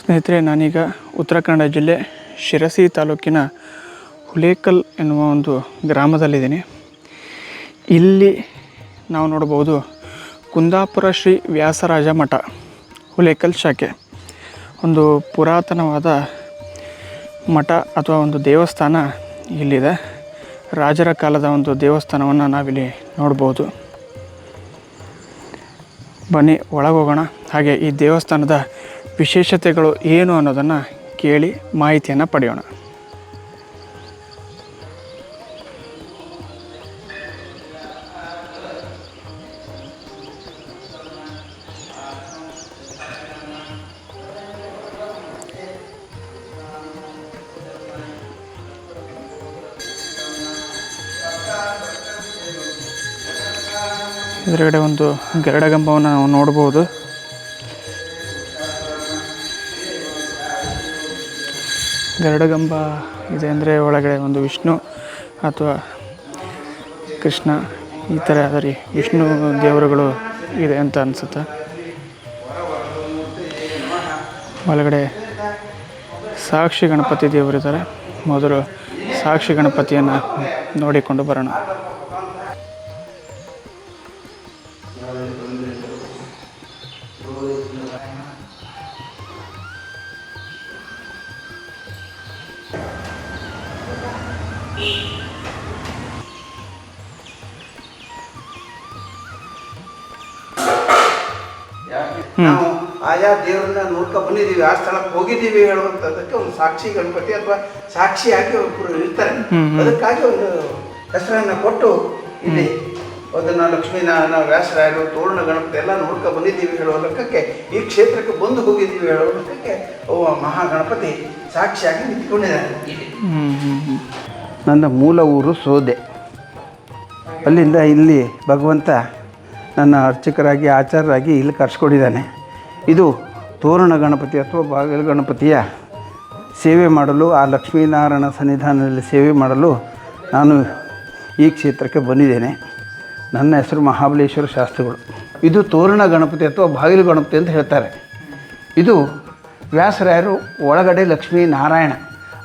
ಸ್ನೇಹಿತರೆ, ನಾನೀಗ ಉತ್ತರ ಕನ್ನಡ ಜಿಲ್ಲೆ ಶಿರಸಿ ತಾಲೂಕಿನ ಹುಲೇಕಲ್ ಎನ್ನುವ ಒಂದು ಗ್ರಾಮದಲ್ಲಿದ್ದೀನಿ. ಇಲ್ಲಿ ನಾವು ನೋಡ್ಬೋದು ಕುಂದಾಪುರ ಶ್ರೀ ವ್ಯಾಸರಾಜ ಮಠ, ಹುಲೇಕಲ್ ಶಾಖೆ. ಒಂದು ಪುರಾತನವಾದ ಮಠ ಅಥವಾ ಒಂದು ದೇವಸ್ಥಾನ ಇಲ್ಲಿದೆ. ರಾಜರ ಕಾಲದ ಒಂದು ದೇವಸ್ಥಾನವನ್ನು ನಾವಿಲ್ಲಿ ನೋಡ್ಬೋದು ಬನ್ನಿ, ಒಳಗೋಗೋಣ. ಹಾಗೆ ಈ ದೇವಸ್ಥಾನದ ವಿಶೇಷತೆಗಳು ಏನು ಅನ್ನೋದನ್ನು ಕೇಳಿ ಮಾಹಿತಿಯನ್ನು ಪಡೆಯೋಣ. ಎದುರುಗಡೆ ಒಂದು ಗರಡಗಂಬವನ್ನು ನಾವು ನೋಡ್ಬೋದು. ಗರುಡಗಂಬ ಇದೆ ಅಂದರೆ ಒಳಗಡೆ ಒಂದು ವಿಷ್ಣು ಅಥವಾ ಕೃಷ್ಣ, ಈ ಥರ ಅದರಿ ವಿಷ್ಣು ದೇವರುಗಳು ಇದೆ ಅಂತ ಅನಿಸುತ್ತೆ? ಒಳಗಡೆ ಸಾಕ್ಷಿ ಗಣಪತಿ ದೇವರಿದ್ದಾರೆ ಮೊದಲು ಸಾಕ್ಷಿ ಗಣಪತಿಯನ್ನು ನೋಡಿಕೊಂಡು ಬರೋಣ. ಬಂದಿದ್ದೀವಿ ಆ ಸ್ಥಳಕ್ಕೆ ಹೋಗಿದ್ದೀವಿ ಹೇಳುವಂಥದ್ದಕ್ಕೆ ಒಂದು ಸಾಕ್ಷಿ ಗಣಪತಿ ಅಥವಾ ಸಾಕ್ಷಿಯಾಗಿ ಒಬ್ಬರು ಇರ್ತಾರೆ. ಅದಕ್ಕಾಗಿ ಒಂದು ಹೆಸರನ್ನು ಕೊಟ್ಟು ಇಲ್ಲಿ ಅದನ್ನು ಲಕ್ಷ್ಮೀನಾರಾಯಣ ವ್ಯಾಸರಾಯರು ತೋರಣ ಗಣಪತಿ ಎಲ್ಲ ನೋಡ್ಕ ಬಂದಿದ್ದೀವಿ ಹೇಳುವ ಲೆಕ್ಕಕ್ಕೆ ಈ ಕ್ಷೇತ್ರಕ್ಕೆ ಬಂದು ಹೋಗಿದ್ದೀವಿ ಹೇಳುವ ಲೆಕ್ಕಕ್ಕೆ ಮಹಾ ಮಹಾಗಣಪತಿ ಸಾಕ್ಷಿಯಾಗಿ ನಿಂತ್ಕೊಂಡಿದ್ದಾರೆ. ನನ್ನ ಮೂಲ ಊರು ಸೋದೆ. ಅಲ್ಲಿಂದ ಇಲ್ಲಿ ಭಗವಂತ ನನ್ನ ಅರ್ಚಕರಾಗಿ ಆಚಾರರಾಗಿ ಇಲ್ಲಿ ಕರ್ಸ್ಕೊಂಡಿದ್ದಾನೆ. ಇದು ತೋರಣ ಗಣಪತಿ ಅಥವಾ ಬಾಗಿಲು ಗಣಪತಿಯ ಸೇವೆ ಮಾಡಲು ಆ ಲಕ್ಷ್ಮೀನಾರಾಯಣ ಸನ್ನಿಧಾನದಲ್ಲಿ ಸೇವೆ ಮಾಡಲು ನಾನು ಈ ಕ್ಷೇತ್ರಕ್ಕೆ ಬಂದಿದ್ದೇನೆ. ನನ್ನ ಹೆಸರು ಮಹಾಬಲೇಶ್ವರ ಶಾಸ್ತ್ರಿಗಳು. ಇದು ತೋರಣ ಗಣಪತಿ ಅಥವಾ ಬಾಗಿಲು ಗಣಪತಿ ಅಂತ ಹೇಳ್ತಾರೆ. ಇದು ವ್ಯಾಸರಾಯರು ಒಳಗಡೆ ಲಕ್ಷ್ಮೀ ನಾರಾಯಣ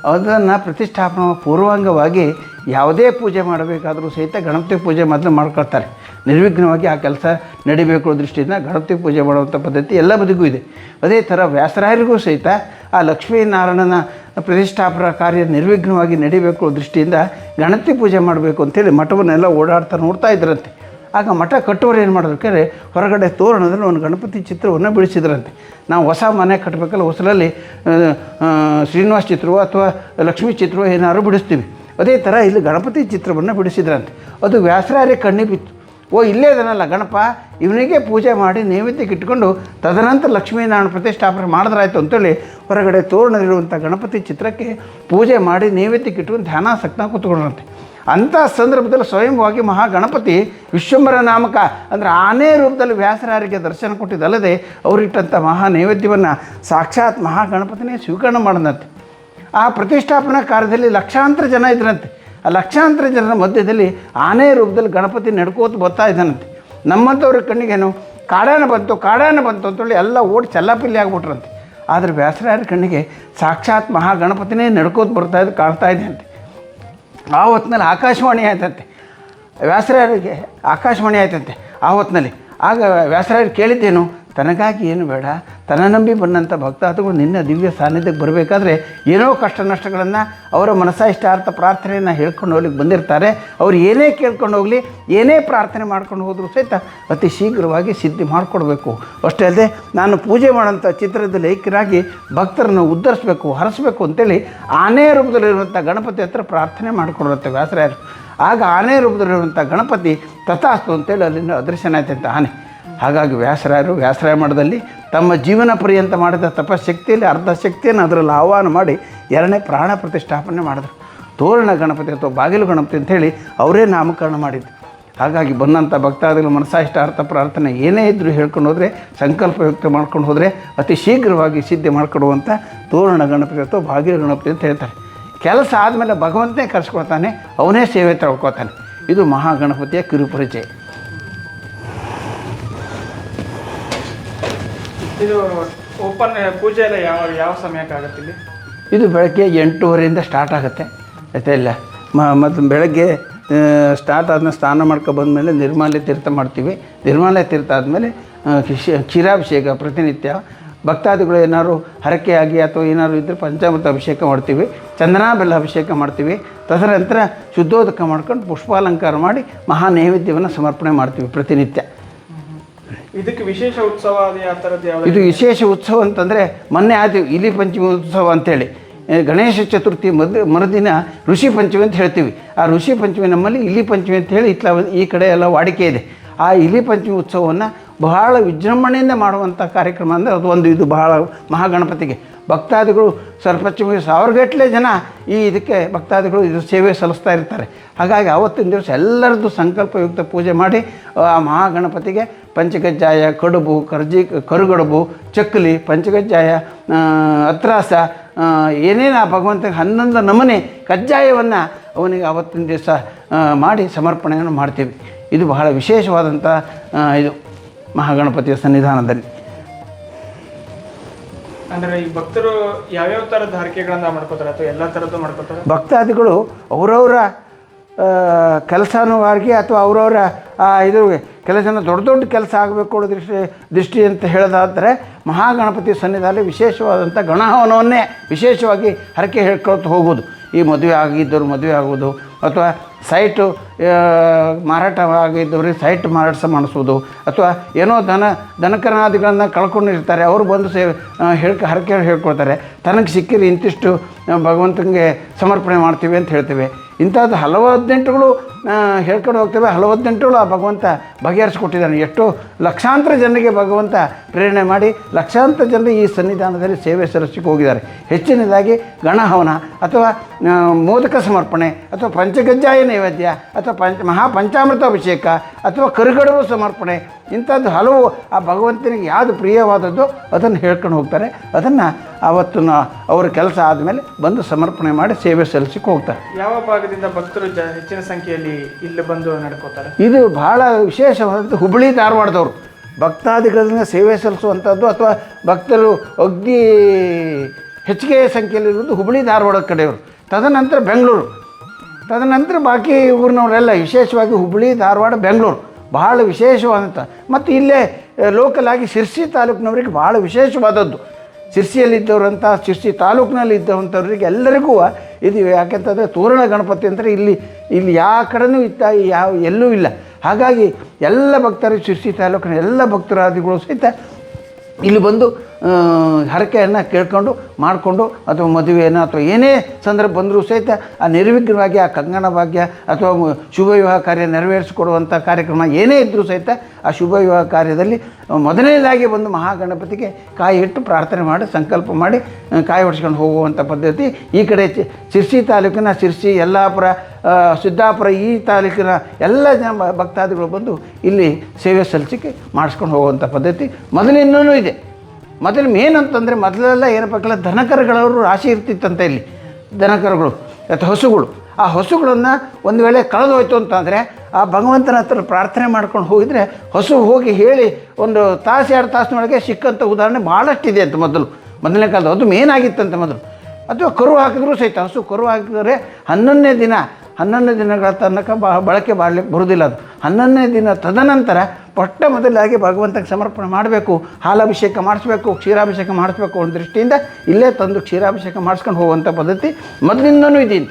ಅದನ್ನು ಪ್ರತಿಷ್ಠಾಪನ ಪೂರ್ವಾಂಗವಾಗಿ ಯಾವುದೇ ಪೂಜೆ ಮಾಡಬೇಕಾದರೂ ಸಹಿತ ಗಣಪತಿ ಪೂಜೆ ಮೊದಲು ಮಾಡ್ಕೊಳ್ತಾರೆ. ನಿರ್ವಿಘ್ನವಾಗಿ ಆ ಕೆಲಸ ನಡಿಬೇಕು ದೃಷ್ಟಿಯಿಂದ ಗಣಪತಿ ಪೂಜೆ ಮಾಡುವಂಥ ಪದ್ಧತಿ ಎಲ್ಲ ಬದಿಗೂ ಇದೆ. ಅದೇ ಥರ ವ್ಯಾಸರಾಯರಿಗೂ ಸಹಿತ ಆ ಲಕ್ಷ್ಮೀನಾರಾಯಣನ ಪ್ರತಿಷ್ಠಾಪನ ಕಾರ್ಯ ನಿರ್ವಿಘ್ನವಾಗಿ ನಡಿಬೇಕು ದೃಷ್ಟಿಯಿಂದ ಗಣಪತಿ ಪೂಜೆ ಮಾಡಬೇಕು ಅಂತೇಳಿ ಮಠವನ್ನೆಲ್ಲ ಓಡಾಡ್ತಾ ನೋಡ್ತಾ ಇದ್ರಂತೆ. ಆಗ ಮಠ ಕಟ್ಟುವರು ಏನು ಮಾಡಿದ್ರೆ? ಹೊರಗಡೆ ತೋರಣದಲ್ಲಿ ಒಂದು ಗಣಪತಿ ಚಿತ್ರವನ್ನು ಬಿಡಿಸಿದ್ರಂತೆ. ನಾವು ಹೊಸ ಮನೆ ಕಟ್ಟಬೇಕಲ್ಲ ಹೊಸಲಲ್ಲಿ ಶ್ರೀನಿವಾಸ ಚಿತ್ರವೋ ಅಥವಾ ಲಕ್ಷ್ಮೀ ಚಿತ್ರವೋ ಏನಾದ್ರು ಬಿಡಿಸ್ತೀವಿ. ಅದೇ ಥರ ಇಲ್ಲಿ ಗಣಪತಿ ಚಿತ್ರವನ್ನು ಬಿಡಿಸಿದ್ರಂತೆ. ಅದು ವ್ಯಾಸರಾಯರಿಗೆ ಕಣ್ಣಿ ಬಿತ್ತು. ಓ, ಇಲ್ಲೇ ಇದನ್ನಲ್ಲ ಗಣಪ, ಇವನಿಗೆ ಪೂಜೆ ಮಾಡಿ ನೈವೇದ್ಯಕ್ಕೆ ಇಟ್ಕೊಂಡು ತದನಂತರ ಲಕ್ಷ್ಮೀನಾರಾಯಣ ಪ್ರತಿಷ್ಠಾಪನೆ ಮಾಡಿದ್ರಾಯ್ತು ಅಂತೇಳಿ ಹೊರಗಡೆ ತೋರಣದಲ್ಲಿರುವಂಥ ಗಣಪತಿ ಚಿತ್ರಕ್ಕೆ ಪೂಜೆ ಮಾಡಿ ನೈವೇದ್ಯಕ್ಕೆ ಇಟ್ಕೊಂಡು ಧ್ಯಾನಾಸಕ್ತ ಕೂತ್ಕೊಂಡ್ರಂತೆ. ಅಂಥ ಸಂದರ್ಭದಲ್ಲಿ ಸ್ವಯಂವಾಗಿ ಮಹಾಗಣಪತಿ ವಿಶ್ವಂಬರ ನಾಮಕ, ಅಂದರೆ ಆನೆ ರೂಪದಲ್ಲಿ ವ್ಯಾಸರಾರಿಗೆ ದರ್ಶನ ಕೊಟ್ಟಿದ್ದಲ್ಲದೆ ಅವರಿಟ್ಟಂಥ ಮಹಾ ನೈವೇದ್ಯವನ್ನು ಸಾಕ್ಷಾತ್ ಮಹಾಗಣಪತಿನೇ ಸ್ವೀಕರಣ ಮಾಡಿದಂತೆ. ಆ ಪ್ರತಿಷ್ಠಾಪನಾ ಕಾರ್ಯದಲ್ಲಿ ಲಕ್ಷಾಂತರ ಜನ ಇದ್ರಂತೆ. ಲಕ್ಷಾಂತರ ಜನರ ಮಧ್ಯದಲ್ಲಿ ಆನೆ ರೂಪದಲ್ಲಿ ಗಣಪತಿ ನಡ್ಕೋತ ಬರ್ತಾ ಇದ್ದಾನಂತೆ. ನಮ್ಮಂಥವ್ರ ಕಣ್ಣಿಗೇನು ಕಾಡಾನ ಬಂತು ಕಾಡಾನ ಬಂತು ಅಂತೇಳಿ ಎಲ್ಲ ಓಡಿ ಚಲ್ಲಾಪಿಲ್ಲಿ ಆಗ್ಬಿಟ್ರಂತೆ. ಆದರೆ ವ್ಯಾಸರಾಯರ ಕಣ್ಣಿಗೆ ಸಾಕ್ಷಾತ್ ಮಹಾಗಣಪತಿನೇ ನಡ್ಕೋತ ಬರ್ತಾ ಇದ್ದು ಕಾಣ್ತಾ ಇದೆ ಅಂತೆ. ಆ ಹೊತ್ತಿನಲ್ಲಿ ಆಕಾಶವಾಣಿ ಆಯ್ತಂತೆ. ವ್ಯಾಸರಾಯರಿಗೆ ಆಕಾಶವಾಣಿ ಆಯ್ತಂತೆ ಆ ಹೊತ್ತಿನಲ್ಲಿ ಆಗ ವ್ಯಾಸರಾಯರು ಕೇಳಿದ್ದೇನು ತನಗಾಗಿ ಏನು ಬೇಡ. ತನ್ನ ನಂಬಿ ಬಂದಂಥ ಭಕ್ತಾದಿಗಳು ನಿನ್ನ ದಿವ್ಯ ಸಾನ್ನಿಧ್ಯಕ್ಕೆ ಬರಬೇಕಾದ್ರೆ ಏನೋ ಕಷ್ಟ ನಷ್ಟಗಳನ್ನು ಅವರ ಮನಸ್ಸಾಯಿಷ್ಟಾರ್ಥ ಪ್ರಾರ್ಥನೆಯನ್ನು ಹೇಳ್ಕೊಂಡು ಹೋಗ್ಲಿಕ್ಕೆ ಬಂದಿರ್ತಾರೆ. ಅವ್ರು ಏನೇ ಕೇಳ್ಕೊಂಡು ಹೋಗಲಿ, ಏನೇ ಪ್ರಾರ್ಥನೆ ಮಾಡ್ಕೊಂಡು ಹೋದರೂ ಸಹಿತ ಅತಿ ಶೀಘ್ರವಾಗಿ ಸಿದ್ಧಿ ಮಾಡಿಕೊಡ್ಬೇಕು. ಅಷ್ಟೇ ಅಲ್ಲದೆ ನಾನು ಪೂಜೆ ಮಾಡೋಂಥ ಚಿತ್ರದಲ್ಲಿ ಐಕ್ಯರಾಗಿ ಭಕ್ತರನ್ನು ಉದ್ಧರಿಸಬೇಕು, ಹರಿಸ್ಬೇಕು ಅಂತೇಳಿ ಆನೆ ರೂಪದಲ್ಲಿರುವಂಥ ಗಣಪತಿ ಹತ್ರ ಪ್ರಾರ್ಥನೆ ಮಾಡಿಕೊಂಡಿರುತ್ತೆ ವ್ಯಾಸರಾಯರು. ಆಗ ಆನೆ ರೂಪದಲ್ಲಿರುವಂಥ ಗಣಪತಿ ತಥಾಸ್ತು ಅಂತೇಳಿ ಅಲ್ಲಿಂದ ಅದೃಶ್ಯನಾಯ್ತಂತೆ ಆನೆ. ಹಾಗಾಗಿ ವ್ಯಾಸರಾಯರು ವ್ಯಾಸರಾಯ ಮಠದಲ್ಲಿ ತಮ್ಮ ಜೀವನ ಪರ್ಯಂತ ಮಾಡಿದ ತಪಶಕ್ತಿಯಲ್ಲಿ ಅರ್ಧ ಶಕ್ತಿಯನ್ನು ಅದರಲ್ಲಿ ಆಹ್ವಾನ ಮಾಡಿ ಎರಡನೇ ಪ್ರಾಣ ಪ್ರತಿಷ್ಠಾಪನೆ ಮಾಡಿದ್ರು. ತೋರಣ ಗಣಪತಿ ಅಥವಾ ಬಾಗಿಲು ಗಣಪತಿ ಅಂಥೇಳಿ ಅವರೇ ನಾಮಕರಣ ಮಾಡಿದ್ದು ಹಾಗಾಗಿ ಬಂದಂಥ ಭಕ್ತಾದಿಗಳು ಮನಸಾಯಿಷ್ಟ ಅರ್ಥ ಪ್ರಾರ್ಥನೆ ಏನೇ ಇದ್ದರೂ ಹೇಳ್ಕೊಂಡು ಹೋದರೆ, ಸಂಕಲ್ಪ ವ್ಯಕ್ತ ಮಾಡ್ಕೊಂಡು ಹೋದರೆ, ಅತಿ ಶೀಘ್ರವಾಗಿ ಸಿದ್ಧಿ ಮಾಡಿಕೊಡುವಂಥ ತೋರಣ ಗಣಪತಿ ಅಥವಾ ಬಾಗಿಲು ಗಣಪತಿ ಅಂತ ಹೇಳ್ತಾರೆ. ಕೆಲಸ ಆದಮೇಲೆ ಭಗವಂತನೇ ಕರೆಸ್ಕೊಳ್ತಾನೆ, ಅವನೇ ಸೇವೆ ತಗೊಳ್ಕೊತಾನೆ ಇದು ಮಹಾಗಣಪತಿಯ ಕಿರುಪರಿಚಯ. ಇದು ಓಪನ್ ಪೂಜೆ ಎಲ್ಲ ಯಾವ ಯಾವ ಸಮಯಕ್ಕೆ ಆಗುತ್ತೆ ಇಲ್ಲಿ? ಇದು ಬೆಳಗ್ಗೆ ಎಂಟೂವರೆಯಿಂದ ಸ್ಟಾರ್ಟ್ ಆಗುತ್ತೆ. ಆಯ್ತಾ ಇಲ್ಲ? ಮತ್ತು ಬೆಳಗ್ಗೆ ಸ್ಟಾರ್ಟ್ ಆದ್ಮೇಲೆ ಸ್ನಾನ ಮಾಡ್ಕೊ ಬಂದಮೇಲೆ ನಿರ್ಮಾಲ್ಯ ತೀರ್ಥ ಮಾಡ್ತೀವಿ. ನಿರ್ಮಾಲ್ಯ ತೀರ್ಥ ಆದಮೇಲೆ ಕ್ಷೀರಾಭಿಷೇಕ, ಪ್ರತಿನಿತ್ಯ. ಭಕ್ತಾದಿಗಳು ಏನಾದ್ರು ಹರಕೆಯಾಗಿ ಅಥವಾ ಏನಾದ್ರು ಇದ್ದರೆ ಪಂಚಾಮೃತ ಅಭಿಷೇಕ ಮಾಡ್ತೀವಿ. ಚಂದನಾ ಬೆಲ್ಲ ಅಭಿಷೇಕ ಮಾಡ್ತೀವಿ. ತದನಂತರ ಶುದ್ಧೋದಕ ಮಾಡ್ಕೊಂಡು ಪುಷ್ಪಾಲಂಕಾರ ಮಾಡಿ ಮಹಾ ನೈವೇದ್ಯವನ್ನು ಸಮರ್ಪಣೆ ಮಾಡ್ತೀವಿ ಪ್ರತಿನಿತ್ಯ. ಇದಕ್ಕೆ ವಿಶೇಷ ಉತ್ಸವ ಅದು ಯಾವ ಇದು ವಿಶೇಷ ಉತ್ಸವ ಅಂತಂದರೆ ಮೊನ್ನೆ ಆದ ಇಲಿ ಪಂಚಮಿ ಉತ್ಸವ ಅಂತೇಳಿ. ಗಣೇಶ ಚತುರ್ಥಿ ಮದ್ ಮರುದಿನ ಋಷಿ ಪಂಚಮಿ ಅಂತ ಹೇಳ್ತೀವಿ. ಆ ಋಷಿ ಪಂಚಮಿ ನಮ್ಮಲ್ಲಿ ಇಲಿ ಪಂಚಮಿ ಅಂತ ಹೇಳಿ ಇತ್ಲ ಈ ಕಡೆ ಎಲ್ಲ ವಾಡಿಕೆ ಇದೆ. ಆ ಇಲಿ ಪಂಚಮಿ ಉತ್ಸವವನ್ನು ಬಹಳ ವಿಜೃಂಭಣೆಯಿಂದ ಮಾಡುವಂಥ ಕಾರ್ಯಕ್ರಮ ಅಂದರೆ ಅದು ಒಂದು ಇದು ಬಹಳ ಮಹಾಗಣಪತಿಗೆ. ಭಕ್ತಾದಿಗಳು ಸರ್ಪಂಚಮಿಗೆ ಸಾವಿರಗಟ್ಟಲೆ ಜನ ಈ ಇದಕ್ಕೆ ಭಕ್ತಾದಿಗಳು ಇದು ಸೇವೆ ಸಲ್ಲಿಸ್ತಾ ಇರ್ತಾರೆ. ಹಾಗಾಗಿ ಆವತ್ತಿನ ದಿವಸ ಎಲ್ಲರದ್ದು ಸಂಕಲ್ಪಯುಕ್ತ ಪೂಜೆ ಮಾಡಿ ಆ ಮಹಾಗಣಪತಿಗೆ ಪಂಚಗಜ್ಜಾಯ ಕಡುಬು ಕರ್ಜಿ ಕರುಗಡುಬು ಚಕ್ಕಲಿ ಪಂಚಕಜ್ಜಾಯ ಅತ್ರಾಸ ಏನೇನು ಆ ಭಗವಂತನಿಗೆ ಹನ್ನೊಂದು ನಮೂನೆ ಕಜ್ಜಾಯವನ್ನು ಅವನಿಗೆ ಆವತ್ತಿನ ದಿವಸ ಮಾಡಿ ಸಮರ್ಪಣೆಯನ್ನು ಮಾಡ್ತೀವಿ. ಇದು ಬಹಳ ವಿಶೇಷವಾದಂಥ ಇದು ಮಹಾಗಣಪತಿಯ ಸನ್ನಿಧಾನದಲ್ಲಿ. ಅಂದರೆ ಈ ಭಕ್ತರು ಯಾವ್ಯಾವ ಥರದ ಹರಕೆಗಳನ್ನು ಮಾಡ್ಕೋತಾರೆ ಅಥವಾ ಎಲ್ಲ ಥರದ್ದು ಮಾಡ್ಕೋತಾರೆ? ಭಕ್ತಾದಿಗಳು ಅವರವರ ಕೆಲಸನವಾಗಿ ಅಥವಾ ಅವರವರ ಇದು ಕೆಲಸನ ದೊಡ್ಡ ದೊಡ್ಡ ಕೆಲಸ ಆಗಬೇಕು ದೃಷ್ಟಿ ದೃಷ್ಟಿ ಅಂತ ಹೇಳೋದಾದರೆ ಮಹಾಗಣಪತಿ ಸನ್ನಿಧಾನದಲ್ಲಿ ವಿಶೇಷವಾದಂಥ ಗಣಹವನವನ್ನೇ ವಿಶೇಷವಾಗಿ ಹರಕೆ ಹೇಳ್ಕೊಳ್ತಾ ಹೋಗೋದು ಈ ಮದುವೆ ಆಗಿದ್ದವ್ರು ಮದುವೆ ಆಗೋದು ಅಥವಾ ಸೈಟು ಮಾರಾಟ ಆಗಿದ್ದವ್ರಿಗೆ ಸೈಟ್ ಮಾರಾಟ ಮಾಡಿಸೋದು ಅಥವಾ ಏನೋ ದನ ದನಕರಾದಿಗಳನ್ನು ಕಳ್ಕೊಂಡಿರ್ತಾರೆ, ಅವರು ಬಂದು ಸೇ ಹೇಳ್ಕ, ಹರಕೆ ಹೇಳ್ಕೊಳ್ತಾರೆ. ತನಗೆ ಸಿಕ್ಕಿರಿ ಇಂತಿಷ್ಟು ಭಗವಂತನಿಗೆ ಸಮರ್ಪಣೆ ಮಾಡ್ತೀವಿ ಅಂತ ಹೇಳ್ತೇವೆ. ಇಂಥದ್ದು ಹಲವು ಹದಿನೆಂಟುಗಳು ಹೇಳ್ಕೊಂಡು ಹೋಗ್ತೇವೆ. ಹಲವು ಹದಿನೆಂಟುಗಳು ಆ ಭಗವಂತ ಬಗೆಹರಿಸ್ಕೊಟ್ಟಿದ್ದಾನೆ. ಎಷ್ಟೋ ಲಕ್ಷಾಂತರ ಜನರಿಗೆ ಭಗವಂತ ಪ್ರೇರಣೆ ಮಾಡಿ ಲಕ್ಷಾಂತರ ಜನರು ಈ ಸನ್ನಿಧಾನದಲ್ಲಿ ಸೇವೆ ಸಲ್ಲಿಸಕ್ಕೆ ಹೋಗಿದ್ದಾರೆ. ಹೆಚ್ಚಿನದಾಗಿ ಗಣಹವನ ಅಥವಾ ಮೋದಕ ಸಮರ್ಪಣೆ ಅಥವಾ ಪಂಚಗಜ್ಜಾಯ ನೈವೇದ್ಯ ಅಥವಾ ಪಂಚ ಮಹಾಪಂಚಾಮೃತ ಅಭಿಷೇಕ ಅಥವಾ ಕರುಗಡವು ಸಮರ್ಪಣೆ ಇಂಥದ್ದು ಹಲವು ಆ ಭಗವಂತನಿಗೆ ಯಾವುದು ಪ್ರಿಯವಾದದ್ದು ಅದನ್ನು ಹೇಳ್ಕೊಂಡು ಹೋಗ್ತಾರೆ. ಅದನ್ನು ಅವತ್ತು ಅವರ ಕೆಲಸ ಆದಮೇಲೆ ಬಂದು ಸಮರ್ಪಣೆ ಮಾಡಿ ಸೇವೆ ಸಲ್ಲಿಸಕ್ಕೆ ಹೋಗ್ತಾರೆ. ಯಾವ ಭಾಗದಿಂದ ಭಕ್ತರು ಹೆಚ್ಚಿನ ಸಂಖ್ಯೆಯಲ್ಲಿ ಇಲ್ಲಿ ಬಂದು ನಡ್ಕೋತಾರೆ. ಇದು ಬಹಳ ವಿಶೇಷವಾದ ಹುಬ್ಬಳ್ಳಿ ಧಾರವಾಡದವರು. ಭಕ್ತಾದಿಗಳನ್ನ ಸೇವೆ ಸಲ್ಲಿಸುವಂಥದ್ದು ಅಥವಾ ಭಕ್ತರು ಅಗ್ದಿ ಹೆಚ್ಚಿಗೆ ಸಂಖ್ಯೆಯಲ್ಲಿರುವುದು ಹುಬ್ಬಳ್ಳಿ ಧಾರವಾಡ ಕಡೆಯವರು. ತದನಂತರ ಬೆಂಗಳೂರು. ತದನಂತರ ಬಾಕಿ ಊರಿನವರೆಲ್ಲ ವಿಶೇಷವಾಗಿ ಹುಬ್ಬಳ್ಳಿ, ಧಾರವಾಡ, ಬೆಂಗಳೂರು. ಬಹಳ ವಿಶೇಷವಾದಂಥ ಮತ್ತು ಇಲ್ಲೇ ಲೋಕಲ್ ಆಗಿ ಶಿರ್ಸಿ ತಾಲೂಕಿನವರಿಗೆ ಭಾಳ ವಿಶೇಷವಾದದ್ದು. ಶಿರ್ಸಿಯಲ್ಲಿದ್ದವರಂಥ, ಶಿರ್ಸಿ ತಾಲೂಕಿನಲ್ಲಿ ಇದ್ದವಂಥವ್ರಿಗೆ ಎಲ್ಲರಿಗೂ ಇದು ಯಾಕೆಂತಂದರೆ ತೋರಣ ಗಣಪತಿ ಅಂದರೆ ಇಲ್ಲಿ ಇಲ್ಲಿ ಯಾವ ಕಡೆನೂ ಇತ್ತ, ಯಾವ, ಎಲ್ಲೂ ಇಲ್ಲ. ಹಾಗಾಗಿ ಎಲ್ಲ ಭಕ್ತರು ಶಿರ್ಸಿ ತಾಲೂಕಿನ ಎಲ್ಲ ಭಕ್ತರಾದಿಗಳು ಸಹಿತ ಇಲ್ಲಿ ಬಂದು ಹರಕೆಯನ್ನು ಕೇಳ್ಕೊಂಡು, ಮಾಡಿಕೊಂಡು, ಅಥವಾ ಮದುವೆಯನ್ನು, ಅಥವಾ ಏನೇ ಸಂದರ್ಭ ಬಂದರೂ ಸಹಿತ ಆ ನಿರ್ವಿಘ್ನವಾಗಿ, ಆ ಕಂಗಣ ಭಾಗ್ಯ, ಅಥವಾ ಶುಭ ವಿವಾಹ ಕಾರ್ಯ ನೆರವೇರಿಸಿಕೊಡುವಂಥ ಕಾರ್ಯಕ್ರಮ ಏನೇ ಇದ್ದರೂ ಸಹಿತ ಆ ಶುಭ ವಿವಾಹ ಕಾರ್ಯದಲ್ಲಿ ಮೊದಲನೇದಾಗಿ ಬಂದು ಮಹಾಗಣಪತಿಗೆ ಕಾಯಿ ಇಟ್ಟು ಪ್ರಾರ್ಥನೆ ಮಾಡಿ, ಸಂಕಲ್ಪ ಮಾಡಿ ಕಾಯಿ ಹೊಡ್ಸ್ಕೊಂಡು ಹೋಗುವಂಥ ಪದ್ಧತಿ ಈ ಕಡೆ ಶಿರ್ಸಿ ತಾಲೂಕಿನ ಶಿರ್ಸಿ, ಯಲ್ಲಾಪುರ ಸಿದ್ದಾಪುರ ಈ ತಾಲೂಕಿನ ಎಲ್ಲ ಜನ ಭಕ್ತಾದಿಗಳು ಬಂದು ಇಲ್ಲಿ ಸೇವೆ ಸಲ್ಲಿಸಿಕೆ ಮಾಡಿಸ್ಕೊಂಡು ಹೋಗುವಂಥ ಪದ್ಧತಿ ಮೊದಲಿನ್ನೂ ಇದೆ. ಮೊದಲು ಮೇನ್ ಅಂತಂದರೆ ಮೊದಲೆಲ್ಲ ಏನಪ್ಪಲ್ಲ ದನಕರುಗಳವರು ರಾಶಿ ಇರ್ತಿತ್ತಂತೆ ಇಲ್ಲಿ. ದನಕರುಗಳು, ಅಥವಾ ಹಸುಗಳು. ಆ ಹಸುಗಳನ್ನು ಒಂದು ವೇಳೆ ಕಳೆದು ಹೋಯ್ತು ಅಂತಂದರೆ ಆ ಭಗವಂತನ ಹತ್ರ ಪ್ರಾರ್ಥನೆ ಮಾಡ್ಕೊಂಡು ಹೋಗಿದರೆ ಹಸು ಹೋಗಿ ಹೇಳಿ ಒಂದು ತಾಸು, ಎರಡು ತಾಸಿನೊಳಗೆ ಸಿಕ್ಕಂಥ ಉದಾಹರಣೆ ಭಾಳಷ್ಟಿದೆ ಅಂತ ಮೊದಲು. ಮೊದಲನೇ ಕಾಲದ ಅದು ಮೇನ್ ಆಗಿತ್ತಂತೆ ಮೊದಲು. ಅಥವಾ ಕರು ಹಾಕಿದ್ರು ಸಹಿತ, ಹಸು ಕರು ಹಾಕಿದರೆ ಹನ್ನೊಂದನೇ ದಿನ ಹನ್ನೊಂದು ದಿನಗಳ ತನಕ ಬಾ, ಬಳಕೆ ಮಾಡಲಿಕ್ಕೆ ಬರುವುದಿಲ್ಲ ಅದು. ಹನ್ನೊಂದನೇ ದಿನ ತದನಂತರ ಪಟ್ಟ ಮೊದಲಾಗಿ ಭಗವಂತನಿಗೆ ಸಮರ್ಪಣೆ ಮಾಡಬೇಕು, ಹಾಲಾಭಿಷೇಕ ಮಾಡಿಸ್ಬೇಕು, ಕ್ಷೀರಾಭಿಷೇಕ ಮಾಡಿಸ್ಬೇಕು ಅನ್ನೋ ದೃಷ್ಟಿಯಿಂದ ಇಲ್ಲೇ ತಂದು ಕ್ಷೀರಾಭಿಷೇಕ ಮಾಡಿಸ್ಕೊಂಡು ಹೋಗುವಂಥ ಪದ್ಧತಿ ಮೊದಲಿಂದನೂ ಇದ್ದೀನಿ.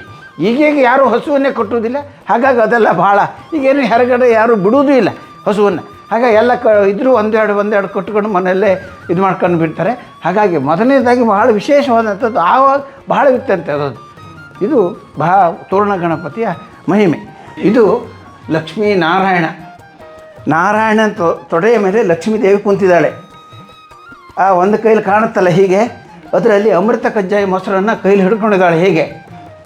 ಈಗೀಗ ಯಾರೂ ಹಸುವನ್ನೇ ಕಟ್ಟುವುದಿಲ್ಲ ಹಾಗಾಗಿ ಅದೆಲ್ಲ ಭಾಳ. ಈಗೇನು ಹೊರಗಡೆ ಯಾರೂ ಬಿಡುವುದೂ ಇಲ್ಲ ಹಸುವನ್ನು. ಹಾಗಾಗಿ ಎಲ್ಲ ಕ ಇದ್ರೂ ಒಂದೆರಡು ಒಂದೆರಡು ಕಟ್ಕೊಂಡು ಮನೆಯಲ್ಲೇ ಇದು ಮಾಡ್ಕೊಂಡು ಬಿಡ್ತಾರೆ. ಹಾಗಾಗಿ ಮೊದಲನೇದಾಗಿ ಬಹಳ ವಿಶೇಷವಾದಂಥದ್ದು, ಆವಾಗ ಬಹಳ ಇತ್ತಂತೆ ಅದು ಇದು ಬಹಳ ತೋರಣ ಗಣಪತಿಯ ಮಹಿಮೆ. ಇದು ಲಕ್ಷ್ಮೀ ನಾರಾಯಣ ನಾರಾಯಣನ ತೊಡೆಯ ಮೇಲೆ ಲಕ್ಷ್ಮೀ ದೇವಿ ಕುಂತಿದ್ದಾಳೆ. ಆ ಒಂದು ಕೈಲಿ ಕಾಣುತ್ತಲ್ಲ ಹೀಗೆ, ಅದರಲ್ಲಿ ಅಮೃತ ಕಜ್ಜಾಯ ಮೊಸರನ್ನು ಕೈಲಿ ಹಿಡ್ಕೊಂಡಿದ್ದಾಳೆ ಹೇಗೆ?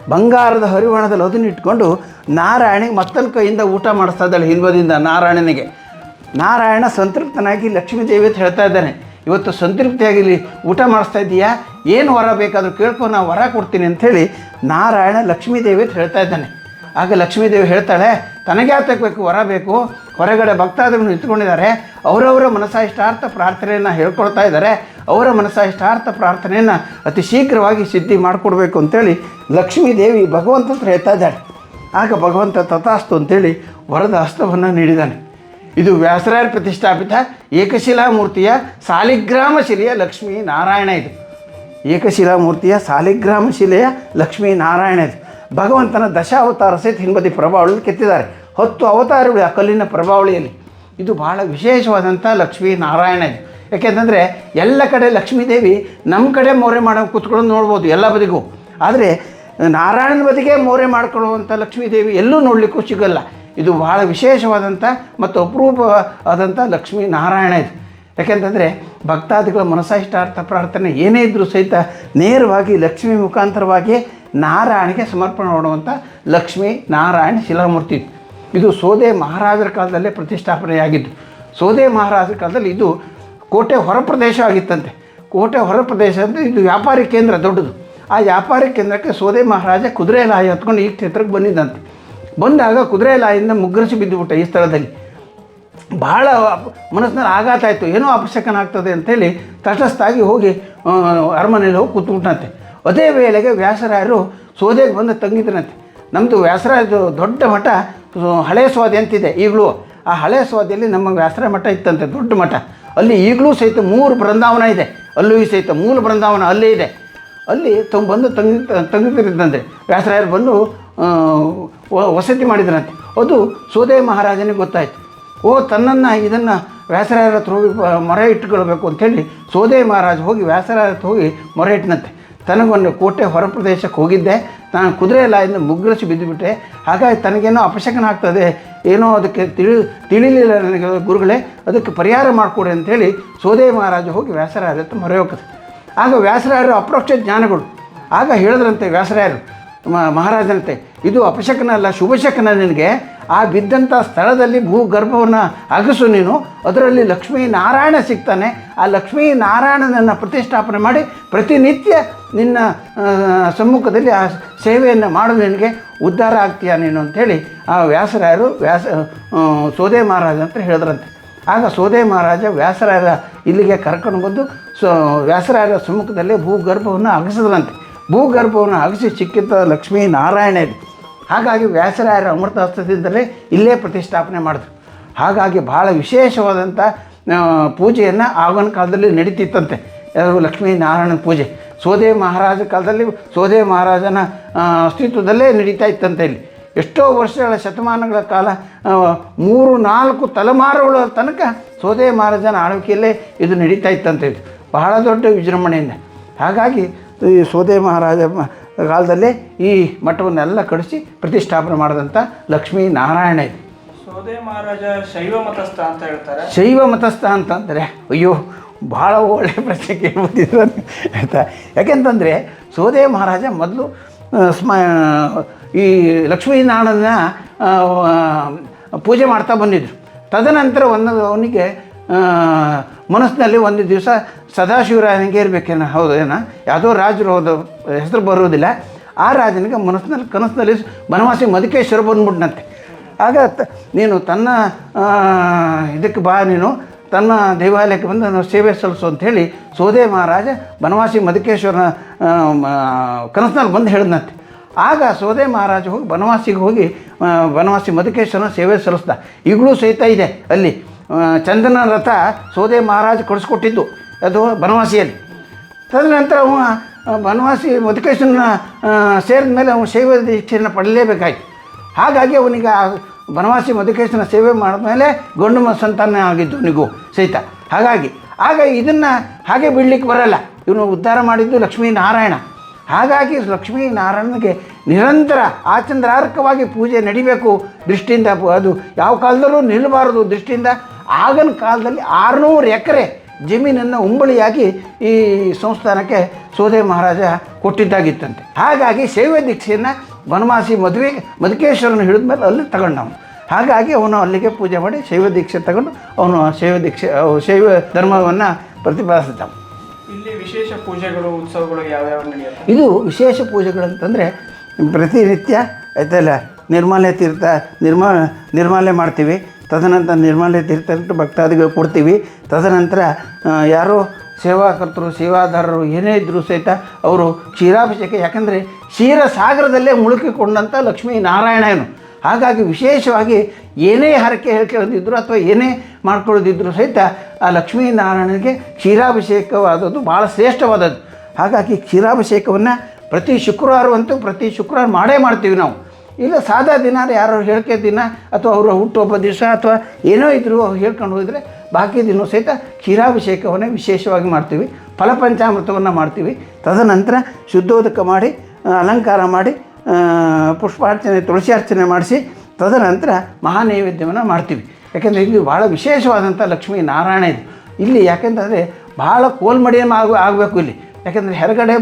ಬಂಗಾರದ ಹರಿವಾಣದಲ್ಲಿ ಅದನ್ನು ಇಟ್ಕೊಂಡು ನಾರಾಯಣಿಗೆ ಮತ್ತೊಂದು ಕೈಯಿಂದ ಊಟ ಮಾಡಿಸ್ತಾ ಇದ್ದಾಳೆ ಹಿಂಬದಿಂದ ನಾರಾಯಣನಿಗೆ. ನಾರಾಯಣ ಸಂತೃಪ್ತನಾಗಿ ಲಕ್ಷ್ಮೀ ದೇವಿ ಅಂತ ಹೇಳ್ತಾ ಇದ್ದಾನೆ. ಇವತ್ತು ಸಂತೃಪ್ತಿಯಾಗಿ ಊಟ ಮಾಡಿಸ್ತಾ ಇದ್ದೀಯಾ? ಏನು ವರ ಬೇಕಾದರೂ ಕೇಳ್ಕೊ ನಾನು ವರ ಕೊಡ್ತೀನಿ ಅಂಥೇಳಿ ನಾರಾಯಣ ಲಕ್ಷ್ಮೀ ದೇವಿ ಅಂತ ಹೇಳ್ತಾ ಇದ್ದಾನೆ. ಆಗ ಲಕ್ಷ್ಮೀದೇವಿ ಹೇಳ್ತಾಳೆ ತನಗೆ ಬೇಕು ವರ ಬೇಕು, ಹೊರಗಡೆ ಭಕ್ತಾದಿಗಳು ನಿಂತ್ಕೊಂಡಿದ್ದಾರೆ. ಅವರವರ ಇಷ್ಟಾರ್ಥ ಪ್ರಾರ್ಥನೆಯನ್ನು ಹೇಳ್ಕೊಳ್ತಾ ಇದ್ದಾರೆ. ಅವರ ಮನಸ್ಸ ಇಷ್ಟಾರ್ಥ ಪ್ರಾರ್ಥನೆಯನ್ನು ಅತಿ ಶೀಘ್ರವಾಗಿ ಸಿದ್ಧಿ ಮಾಡಿಕೊಡ್ಬೇಕು ಅಂತೇಳಿ ಲಕ್ಷ್ಮೀ ದೇವಿ ಭಗವಂತ ಹತ್ರ ಹೇಳ್ತಾ ಇದ್ದಾಳೆ. ಆಗ ಭಗವಂತ ತಥಾಸ್ತು ಅಂತೇಳಿ ವರದ ಹಸ್ತವನ್ನು ನೀಡಿದ್ದಾನೆ ಇದು ವ್ಯಾಸರಾಯರ ಪ್ರತಿಷ್ಠಾಪಿತ ಏಕಶಿಲಾ ಮೂರ್ತಿಯ ಸಾಲಿಗ್ರಾಮ ಶಿಲೆಯ ಲಕ್ಷ್ಮೀ ನಾರಾಯಣ ಇದು. ಏಕಶಿಲಾ ಮೂರ್ತಿಯ ಸಾಲಿಗ್ರಾಮ ಶಿಲೆಯ ಲಕ್ಷ್ಮೀ ನಾರಾಯಣ ಇದು. ಭಗವಂತನ ದಶಾವತಾರ ಸಹಿತ ಹಿಂಬದಿ ಪ್ರಭಾವಳಿಯಲ್ಲಿ ಕೆತ್ತಿದ್ದಾರೆ. ಹತ್ತು ಅವತಾರಗಳು ಆ ಕಲ್ಲಿನ ಪ್ರಭಾವಳಿಯಲ್ಲಿ. ಇದು ಬಹಳ ವಿಶೇಷವಾದಂಥ ಲಕ್ಷ್ಮೀ ನಾರಾಯಣ ಇದು. ಯಾಕೆಂತಂದರೆ ಎಲ್ಲ ಕಡೆ ಲಕ್ಷ್ಮೀದೇವಿ ನಮ್ಮ ಕಡೆ ಮೋರೆ ಮಾಡೋ ಕೂತ್ಕೊಳ್ಳೋದು ನೋಡ್ಬೋದು ಎಲ್ಲ ಬದಿಗೂ. ಆದರೆ ನಾರಾಯಣನ ಬದಿಗೆ ಮೋರೆ ಮಾಡ್ಕೊಳ್ಳುವಂಥ ಲಕ್ಷ್ಮೀದೇವಿ ಎಲ್ಲೂ ನೋಡಲಿಕ್ಕೂ ಸಿಗಲ್ಲ. ಇದು ಬಹಳ ವಿಶೇಷವಾದಂಥ ಮತ್ತು ಅಪರೂಪವಾದಂಥ ಲಕ್ಷ್ಮೀ ನಾರಾಯಣ ಇದು. ಯಾಕೆಂತಂದರೆ ಭಕ್ತಾದಿಗಳ ಮನಸಾಯಿಷ್ಟಾರ್ಥ ಪ್ರಾರ್ಥನೆ ಏನೇ ಇದ್ದರೂ ಸಹಿತ ನೇರವಾಗಿ ಲಕ್ಷ್ಮಿ ಮುಖಾಂತರವಾಗಿ ನಾರಾಯಣಿಗೆ ಸಮರ್ಪಣೆ ಮಾಡುವಂಥ ಲಕ್ಷ್ಮೀ ನಾರಾಯಣ ಶಿಲಾಮೂರ್ತಿ. ಇದು. ಸೋದೆ ಮಹಾರಾಜರ ಕಾಲದಲ್ಲೇ ಪ್ರತಿಷ್ಠಾಪನೆಯಾಗಿದ್ದು. ಸೋದೆ ಮಹಾರಾಜರ ಕಾಲದಲ್ಲಿ ಇದು ಕೋಟೆ ಹೊರ ಪ್ರದೇಶ ಆಗಿತ್ತಂತೆ. ಕೋಟೆ ಹೊರ ಪ್ರದೇಶ ಅಂದರೆ ಇದು ವ್ಯಾಪಾರಿ ಕೇಂದ್ರ ದೊಡ್ಡದು. ಆ ವ್ಯಾಪಾರಿ ಕೇಂದ್ರಕ್ಕೆ ಸೋದೆ ಮಹಾರಾಜ ಕುದುರೆ ಲಾಯಿ ಹತ್ಕೊಂಡು ಈ ಕ್ಷೇತ್ರಕ್ಕೆ ಬಂದಿದ್ದಂತೆ. ಬಂದಾಗ ಕುದುರೆ ಲಾಯಿಂದ ಮುಗ್ಗರಿಸಿ ಬಿದ್ದುಬಿಟ್ಟ ಈ ಸ್ಥಳದಲ್ಲಿ. ಭಾಳ ಮನಸ್ಸಿನಲ್ಲಿ ಆಘಾತ ಆಯಿತು. ಏನೋ ಅಪಶಕನ ಆಗ್ತದೆ ಅಂತೇಳಿ ತಟಸ್ಥಾಗಿ ಹೋಗಿ ಅರಮನೆಯಲ್ಲಿ ಹೋಗಿ ಕೂತ್ಬಿಟ್ಟಂತೆ ಅದೇ ವೇಳೆಗೆ ವ್ಯಾಸರಾಯರು ಸೋದೆಗೆ ಬಂದು ತಂಗಿದ್ರಂತೆ ನಮ್ಮದು ವ್ಯಾಸರಾಯದು ದೊಡ್ಡ ಮಠ ಹಳೆ ಸ್ವಾದಿ ಅಂತಿದೆ, ಈಗಲೂ. ಆ ಹಳೆ ಸ್ವಾದಿಯಲ್ಲಿ ನಮ್ಮ ವ್ಯಾಸರಾಯ ಮಠ ಇತ್ತಂತೆ, ದೊಡ್ಡ ಮಠ. ಅಲ್ಲಿ ಈಗಲೂ ಸಹಿತ ಮೂರು ಬೃಂದಾವನ ಇದೆ. ಅಲ್ಲೂ ಸಹಿತ ಮೂಲ ಬೃಂದಾವನ ಅಲ್ಲೇ ಇದೆ. ಅಲ್ಲಿ ತಮ್ಮ ಬಂದು ತಂಗಿ ತಂಗಿದ್ರಂತೆ ವ್ಯಾಸರಾಯರು ಬಂದು ವಸತಿ ಮಾಡಿದ್ರಂತೆ. ಅದು ಸೋದೆ ಮಹಾರಾಜನಿಗೆ ಗೊತ್ತಾಯಿತು. ಓ, ತನ್ನನ್ನು, ಇದನ್ನು ವ್ಯಾಸರಾಯರ ಹತ್ರ ಹೋಗಿ ಮೊರೆ ಇಟ್ಟುಕೊಳ್ಬೇಕು ಅಂಥೇಳಿ ಸೋದೆ ಮಹಾರಾಜ ಹೋಗಿ ವ್ಯಾಸರಾಯರ ಹತ್ರ ಹೋಗಿ ಮೊರೆ ಇಟ್ಟನಂತೆ ತನಗೊಂದು ಕೋಟೆ ಹೊರ ಪ್ರದೇಶಕ್ಕೆ ಹೋಗಿದ್ದೆ. ನಾನು ಕುದುರೆ ಲಾಯಿಂದ ಮುಗ್ಗರಿಸಿ ಬಿದ್ದುಬಿಟ್ಟೆ ಹಾಗಾಗಿ ತನಗೇನೋ ಅಪಶಕನ ಆಗ್ತದೆ. ಏನೋ ಅದಕ್ಕೆ ತಿಳಿ, ತಿಳಿಲಿಲ್ಲ ನನಗೆ ಗುರುಗಳೇ. ಅದಕ್ಕೆ ಪರಿಹಾರ ಮಾಡಿಕೊಡಿ ಅಂಥೇಳಿ ಸೋದೇ ಮಹಾರಾಜ ಹೋಗಿ ವ್ಯಾಸರಾಯರ ಹತ್ರ ಮೊರೆ ಹೋಗ್ತದೆ. ಆಗ ವ್ಯಾಸರಾಯರು ಅಪ್ರೋಕ್ಷ ಜ್ಞಾನಗಳು. ಆಗ ಹೇಳಿದ್ರಂತೆ ವ್ಯಾಸರಾಯರು ಮಹಾರಾಜನಂತೆ, ಇದು ಅಪಶಕನ ಅಲ್ಲ ಶುಭಶಕನ ನಿನಗೆ. ಆ ಬಿದ್ದಂಥ ಸ್ಥಳದಲ್ಲಿ ಭೂಗರ್ಭವನ್ನು ಅಗಸು ನೀನು. ಅದರಲ್ಲಿ ಲಕ್ಷ್ಮೀ ನಾರಾಯಣ ಸಿಗ್ತಾನೆ. ಆ ಲಕ್ಷ್ಮೀ ನಾರಾಯಣನನ್ನು ಪ್ರತಿಷ್ಠಾಪನೆ ಮಾಡಿ ಪ್ರತಿನಿತ್ಯ ನಿನ್ನ ಸಮ್ಮುಖದಲ್ಲಿ ಆ ಸೇವೆಯನ್ನು ಮಾಡು ನಿನಗೆ. ಉದ್ಧಾರ ಆಗ್ತೀಯ ನೀನು ಅಂಥೇಳಿ ಆ ವ್ಯಾಸರಾಯರು ವ್ಯಾಸ ಸೋದೆ ಮಹಾರಾಜ ಅಂತ ಹೇಳಿದ್ರಂತೆ. ಆಗ ಸೋದೆ ಮಹಾರಾಜ ವ್ಯಾಸರಾಯರ ಇಲ್ಲಿಗೆ ಕರ್ಕೊಂಡು ಬಂದು ಸೊ, ವ್ಯಾಸರಾಯರ ಸಮ್ಮುಖದಲ್ಲೇ ಭೂಗರ್ಭವನ್ನು ಅಗಸಿದ್ರಂತೆ. ಭೂಗರ್ಭವನ್ನು ಅಗಸಿ ಸಿಕ್ಕಿದ್ದ ಲಕ್ಷ್ಮೀ ನಾರಾಯಣ ಹಾಗಾಗಿ ವ್ಯಾಸರಾಯರ ಅಮೃತ ಹಸ್ತದಿಂದಲೇ ಇಲ್ಲೇ ಪ್ರತಿಷ್ಠಾಪನೆ ಮಾಡಿದ್ರು. ಹಾಗಾಗಿ ಭಾಳ ವಿಶೇಷವಾದಂಥ ಪೂಜೆಯನ್ನು ಆಗಿನ ಕಾಲದಲ್ಲಿ ನಡೀತಿತ್ತಂತೆ. ಲಕ್ಷ್ಮೀನಾರಾಯಣನ ಲಕ್ಷ್ಮೀ ನಾರಾಯಣನ ಪೂಜೆ. ಸೋದೆ ಮಹಾರಾಜ ಕಾಲದಲ್ಲಿ ಸೋದೆ ಮಹಾರಾಜನ ಅಸ್ತಿತ್ವದಲ್ಲೇ ನಡೀತಾ ಇತ್ತಂತೆ ಇಲ್ಲಿ. ಎಷ್ಟೋ ವರ್ಷಗಳ ಶತಮಾನಗಳ ಕಾಲ ಮೂರು ನಾಲ್ಕು ತಲೆಮಾರುಗಳ ತನಕ ಸೋದೆ ಮಹಾರಾಜನ ಆಳ್ವಿಕೆಯಲ್ಲೇ ಇದು ನಡೀತಾ ಇತ್ತಂತೆ. ಇದು ಬಹಳ ದೊಡ್ಡ ವಿಜೃಂಭಣೆಯಿಂದ. ಹಾಗಾಗಿ ಈ ಸೋದೆ ಮಹಾರಾಜ ಕಾಲದಲ್ಲೇ ಈ ಮಠವನ್ನೆಲ್ಲ ಕಡಿಸಿ ಪ್ರತಿಷ್ಠಾಪನೆ ಮಾಡಿದಂಥ ಲಕ್ಷ್ಮೀ ನಾರಾಯಣ ಇದೆ. ಸೋದೆ ಮಹಾರಾಜ ಶೈವ ಮತಸ್ಥ ಅಂತ ಹೇಳ್ತಾರೆ. ಶೈವ ಮತಸ್ಥ ಅಂತಂದರೆ ಅಯ್ಯೋ ಭಾಳ ಒಳ್ಳೆ ಪ್ರಶ್ನೆ ಕೇಳ್ಬೋದಿದ್ರು ಆಯಿತಾ ಯಾಕೆಂತಂದರೆ ಸೋದೆ ಮಹಾರಾಜ ಮೊದಲು ಸ್ಮ ಈ ಲಕ್ಷ್ಮೀನಾರಾಯಣನ ಪೂಜೆ ಮಾಡ್ತಾ ಬಂದಿದ್ರು. ತದನಂತರ ಒಂದು ಅವನಿಗೆ ಮನಸ್ಸಿನಲ್ಲಿ ಒಂದು ದಿವಸ ಸದಾಶಿವರಾಯನಿಗೆ ಇರಬೇಕೇನೋ? ಹೌದೇನೋ ಯಾವುದೋ ರಾಜರು ಹೋದ, ಹೆಸರು ಬರೋದಿಲ್ಲ ಆ ರಾಜನಿಗೆ ಮನಸ್ಸಿನಲ್ಲಿ, ಕನಸಿನಲ್ಲಿ ಬನವಾಸಿ ಮಧುಕೇಶ್ವರ ಬಂದ್ಬಿಟ್ನಂತೆ. ಆಗ ತ- ನೀನು ತನ್ನ ಇದಕ್ಕೆ ಬಾ ನೀನು, ತನ್ನ ದೇವಾಲಯಕ್ಕೆ ಬಂದು ನಾವು ಸೇವೆ ಸಲ್ಲಿಸು ಅಂಥೇಳಿ ಸೋದೆ ಮಹಾರಾಜ ಬನವಾಸಿ ಮಧುಕೇಶ್ವರನ ಕನಸಿನಲ್ಲಿ ಬಂದು ಹೇಳಿದ್ನಂತೆ. ಆಗ ಸೋದೆ ಮಹಾರಾಜ ಹೋಗಿ ಬನವಾಸಿಗೆ ಹೋಗಿ ಬನವಾಸಿ ಮಧುಕೇಶ್ವರನ ಸೇವೆ ಸಲ್ಲಿಸ್ದ. ಈಗಲೂ ಸಹಿತ ಇದೆ ಅಲ್ಲಿ. ಚಂದನ ರಥ ಸೋದೆ ಮಹಾರಾಜ ಕೊಡಿಸ್ಕೊಟ್ಟಿದ್ದು, ಅದು ಬನವಾಸಿಯಲ್ಲಿ. ತದನಂತರ ಅವ ಬನವಾಸಿ ಮಧುಕೇಶನ ಸೇರಿದ ಮೇಲೆ ಅವನು ಶೈವ ದೀಕ್ಷೆಯನ್ನು ಪಡಲೇಬೇಕಾಯ್ತು ಹಾಗಾಗಿ ಅವನಿಗೆ ಆ ಬನವಾಸಿ ಮಧುಕೇಶನ ಸೇವೆ ಮಾಡಿದ್ಮೇಲೆ ಗಂಡು ಸಂತಾನ ಆಗಿದ್ದು ಅವನಿಗೂ ಸಹಿತ. ಹಾಗಾಗಿ, ಆಗ ಇದನ್ನು ಹಾಗೆ ಬಿಡಲಿಕ್ಕೆ ಬರಲ್ಲ. ಇವನು ಉದ್ಧಾರ ಮಾಡಿದ್ದು ಲಕ್ಷ್ಮೀ ನಾರಾಯಣ. ಹಾಗಾಗಿ ಲಕ್ಷ್ಮೀ ನಾರಾಯಣನಿಗೆ ನಿರಂತರ ಆಚಂದ್ರಾರ್ಕವಾಗಿ ಪೂಜೆ ನಡಿಬೇಕು ದೃಷ್ಟಿಯಿಂದ. ಅದು ಯಾವ ಕಾಲದಲ್ಲೂ ನಿಲ್ಲಬಾರದು ದೃಷ್ಟಿಯಿಂದ. ಆಗಿನ ಕಾಲದಲ್ಲಿ ಆರುನೂರು ಎಕರೆ ಜಮೀನನ್ನು ಉಂಬಳಿಯಾಗಿ ಈ ಸಂಸ್ಥಾನಕ್ಕೆ ಸೋದೆ ಮಹಾರಾಜ ಕೊಟ್ಟಿದ್ದಾಗಿತ್ತಂತೆ. ಹಾಗಾಗಿ ಶೈವ ದೀಕ್ಷೆಯನ್ನು ಬನವಾಸಿ ಮದುವೆ ಮಧುಕೇಶ್ವರನ ಹಿಡಿದ್ಮೇಲೆ ಅಲ್ಲಿ ತಗೊಂಡು ಅವನು ಹಾಗಾಗಿ ಅವನು ಅಲ್ಲಿಗೆ ಪೂಜೆ ಮಾಡಿ ಶೈವ ದೀಕ್ಷೆ ತಗೊಂಡು ಅವನು ಶೈವ ದೀಕ್ಷೆ ಶೈವ ಧರ್ಮವನ್ನು ಪ್ರತಿಪಾದಿಸಿದ ಇಲ್ಲಿ ವಿಶೇಷ ಪೂಜೆಗಳು ಉತ್ಸವಗಳು ಯಾವ್ಯಾವ ನಡೆಯುತ್ತೆ? ಇದು ವಿಶೇಷ ಪೂಜೆಗಳಂತಂದರೆ ಪ್ರತಿನಿತ್ಯ ಆಯ್ತಲ್ಲ ನಿರ್ಮಾಲ್ಯ ತೀರ್ಥ ನಿರ್ಮಾ ನಿರ್ಮಾಲ್ಯ ಮಾಡ್ತೀವಿ. ತದನಂತರ ನಿರ್ಮಲ ತೀರ್ಥ ಅಂತ ಭಕ್ತಾದಿಗಳು ಕೊಡ್ತೀವಿ. ತದನಂತರ ಯಾರೋ ಸೇವಾಕರ್ತರು, ಸೇವಾದಾರರು ಏನೇ ಇದ್ದರೂ ಸಹಿತ ಅವರು ಕ್ಷೀರಾಭಿಷೇಕ, ಯಾಕಂದರೆ ಕ್ಷೀರ ಸಾಗರದಲ್ಲೇ ಮುಳುಕಿಕೊಂಡಂಥ ಲಕ್ಷ್ಮೀ ನಾರಾಯಣನು. ಹಾಗಾಗಿ ವಿಶೇಷವಾಗಿ ಏನೇ ಹರಕೆ ಹೇಳ್ಕೊಳ್ಳೋದಿದ್ರು ಅಥವಾ ಏನೇ ಮಾಡ್ಕೊಳ್ಳೋದಿದ್ರು ಸಹಿತ ಆ ಲಕ್ಷ್ಮೀನಾರಾಯಣನಿಗೆ ಕ್ಷೀರಾಭಿಷೇಕವಾದದ್ದು ಭಾಳ ಶ್ರೇಷ್ಠವಾದದ್ದು. ಹಾಗಾಗಿ ಕ್ಷೀರಾಭಿಷೇಕವನ್ನು ಪ್ರತಿ ಶುಕ್ರವಾರವಂತೂ ಪ್ರತಿ ಶುಕ್ರವಾರ ಮಾಡೇ ಮಾಡ್ತೀವಿ ನಾವು. ಇಲ್ಲ, ಸಾದಾ ದಿನ ಯಾರು ಹೇಳಿಕೆ ದಿನ ಅಥವಾ ಅವರ ಹುಟ್ಟುಹಬ್ಬ ದಿವಸ ಅಥವಾ ಏನೋ ಇದ್ದರೂ ಅವ್ರು ಹೇಳ್ಕೊಂಡು ಹೋದರೆ ಬಾಕಿ ದಿನ ಸಹಿತ ಕ್ಷೀರಾಭಿಷೇಕವನ್ನು ವಿಶೇಷವಾಗಿ ಮಾಡ್ತೀವಿ. ಫಲಪಂಚಾಮೃತವನ್ನು ಮಾಡ್ತೀವಿ. ತದನಂತರ ಶುದ್ಧೋದಕ ಮಾಡಿ ಅಲಂಕಾರ ಮಾಡಿ ಪುಷ್ಪಾರ್ಚನೆ ತುಳಸಿ ಅರ್ಚನೆ ಮಾಡಿಸಿ ತದನಂತರ ಮಹಾನೈವೇದ್ಯವನ್ನು ಮಾಡ್ತೀವಿ. ಯಾಕೆಂದರೆ ಇಲ್ಲಿ ಭಾಳ ವಿಶೇಷವಾದಂಥ ಲಕ್ಷ್ಮೀ ನಾರಾಯಣ ಇದು. ಇಲ್ಲಿ ಯಾಕೆಂತಂದರೆ ಭಾಳ ಕೋಲ್ಮಡಿಯನ್ನು ಆಗ, ಆಗಬೇಕು ಇಲ್ಲಿ. ಯಾಕೆಂದರೆ ಹೊರಗಡೆ